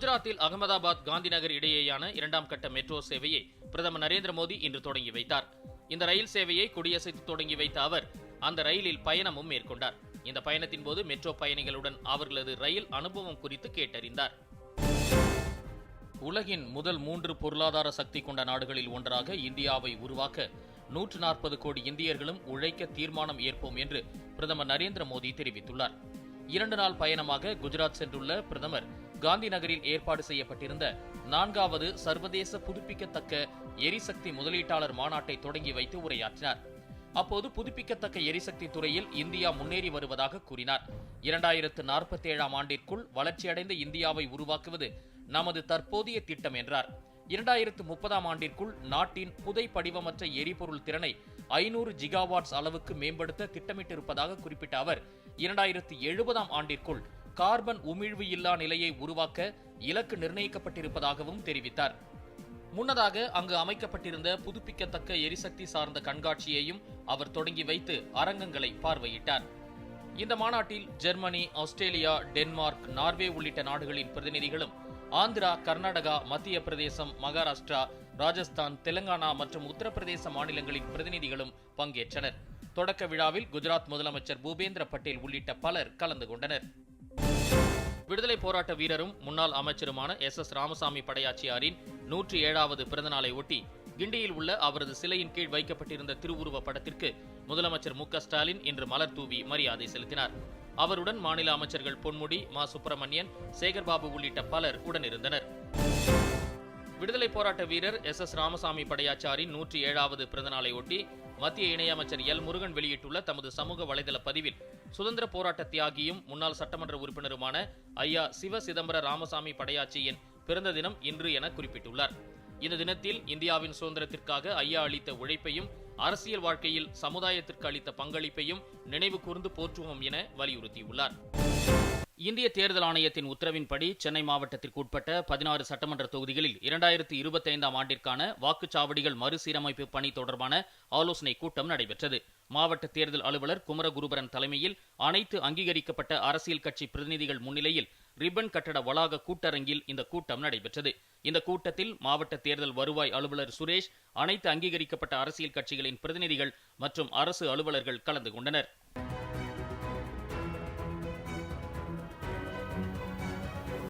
குஜராத்தில் அகமதாபாத் காந்திநகர் இடையேயான இரண்டாம் கட்ட மெட்ரோ சேவையை பிரதமர் நரேந்திர மோடி இன்று தொடங்கி வைத்தார். இந்த ரயில் சேவையை கொடியசைத்து தொடங்கி வைத்த அவர் அந்த ரயிலில் பயணமும் மேற்கொண்டார். இந்த பயணத்தின் போது மெட்ரோ பயணிகளுடன் அவர்களது ரயில் அனுபவம் குறித்து கேட்டறிந்தார். உலகின் முதல் மூன்று பொருளாதார சக்தி கொண்ட நாடுகளில் ஒன்றாக இந்தியாவை உருவாக்க நூற்று நாற்பது கோடி இந்தியர்களும் உழைக்க தீர்மானம் ஏற்போம் என்று பிரதமர் நரேந்திர மோடி தெரிவித்துள்ளார். இரண்டு நாள் பயணமாக குஜராத் சென்றுள்ள பிரதமர் காந்தி நகரில் ஏற்பாடு செய்யப்பட்டிருந்த நான்காவது சர்வதேச புதுப்பிக்கத்தக்க எரிசக்தி முதலீட்டாளர் மாநாட்டை தொடங்கி வைத்து உரையாற்றினார். அப்போது புதுப்பிக்கத்தக்க எரிசக்தி துறையில் இந்தியா முன்னேறி வருவதாக கூறினார். இரண்டாயிரத்து நாற்பத்தி ஏழாம் ஆண்டிற்குள் வளர்ச்சியடைந்த இந்தியாவை உருவாக்குவது நமது தற்போதைய திட்டம் என்றார். இரண்டாயிரத்து முப்பதாம் ஆண்டிற்குள் நாட்டின் புதை படிவமற்ற எரிபொருள் திறனை ஐநூறு ஜிகாவாட்ஸ் அளவுக்கு மேம்படுத்த திட்டமிட்டிருப்பதாக குறிப்பிட்ட அவர் இரண்டாயிரத்து எழுபதாம் ஆண்டிற்குள் கார்பன் உமிழ்வு இல்லா நிலையை உருவாக்க இலக்கு நிர்ணயிக்கப்பட்டிருப்பதாகவும் தெரிவித்தார். முன்னதாக அங்கு அமைக்கப்பட்டிருந்த புதுப்பிக்கத்தக்க எரிசக்தி சார்ந்த கண்காட்சியையும் அவர் தொடங்கி வைத்து அரங்கங்களை பார்வையிட்டார். இந்த மாநாட்டில் ஜெர்மனி ஆஸ்திரேலியா டென்மார்க் நார்வே உள்ளிட்ட நாடுகளின் பிரதிநிதிகளும் ஆந்திரா கர்நாடகா மத்திய பிரதேசம் மகாராஷ்டிரா ராஜஸ்தான் தெலுங்கானா மற்றும் உத்தரப்பிரதேச மாநிலங்களின் பிரதிநிதிகளும் பங்கேற்றனர். தொடக்க விழாவில் குஜராத் முதலமைச்சர் பூபேந்திர பட்டேல் உள்ளிட்ட பலர் கலந்து கொண்டனர். விடுதலை போராட்ட வீரரும் முன்னாள் அமைச்சருமான எஸ் எஸ் ராமசாமி படையாச்சியாரின் நூற்றி ஏழாவது பிறந்தநாளை ஒட்டி கிண்டியில் உள்ள அவரது சிலையின் கீழ் வைக்கப்பட்டிருந்த திருவுருவ படத்திற்கு முதலமைச்சர் மு ஸ்டாலின் இன்று மலர் தூவி மரியாதை செலுத்தினார். அவருடன் மாநில அமைச்சர்கள் பொன்முடி மா சுப்பிரமணியன் சேகர்பாபு உள்ளிட்ட பலர் உடனிருந்தனர். விடுதலை போராட்ட வீரர் எஸ் எஸ் ராமசாமி படையாச்சாரின் நூற்றி ஏழாவது பிறந்தநாளை ஒட்டி மத்திய இணையமைச்சர் எல் முருகன் வெளியிட்டுள்ள தமது சமூக வலைதள பதிவில் சுதந்திர போராட்ட தியாகியும் முன்னாள் சட்டமன்ற உறுப்பினருமான ஐயா சிவ சிதம்பர ராமசாமி படையாச்சியின் பிறந்த தினம் இன்று என குறிப்பிட்டுள்ளார். இந்த தினத்தில் இந்தியாவின் சுதந்திரத்திற்காக ஐயா அளித்த உழைப்பையும் அரசியல் வாழ்க்கையில் சமுதாயத்திற்கு அளித்த பங்களிப்பையும் நினைவு கூர்ந்து போற்றுவோம் என வலியுறுத்தியுள்ளார். இந்திய தேர்தல் ஆணையத்தின் உத்தரவின்படி சென்னை மாவட்டத்திற்கு உட்பட்ட பதினாறு சட்டமன்ற தொகுதிகளில் இரண்டாயிரத்தி இருபத்தைந்தாம் ஆண்டிற்கான வாக்குச்சாவடிகள் மறுசீரமைப்பு பணி தொடர்பான ஆலோசனைக் கூட்டம் நடைபெற்றது. மாவட்ட தேர்தல் அலுவலர் குமரகுருபரன் தலைமையில் அனைத்து அங்கீகரிக்கப்பட்ட அரசியல் கட்சி பிரதிநிதிகள் முன்னிலையில் ரிப்பன் கட்டட வளாக கூட்டரங்கில் இந்த கூட்டம் நடைபெற்றது. இந்த கூட்டத்தில் மாவட்ட தேர்தல் வருவாய் அலுவலர் சுரேஷ் அனைத்து அங்கீகரிக்கப்பட்ட அரசியல் கட்சிகளின் பிரதிநிதிகள் மற்றும் அரசு அலுவலர்கள் கலந்து கொண்டனர்.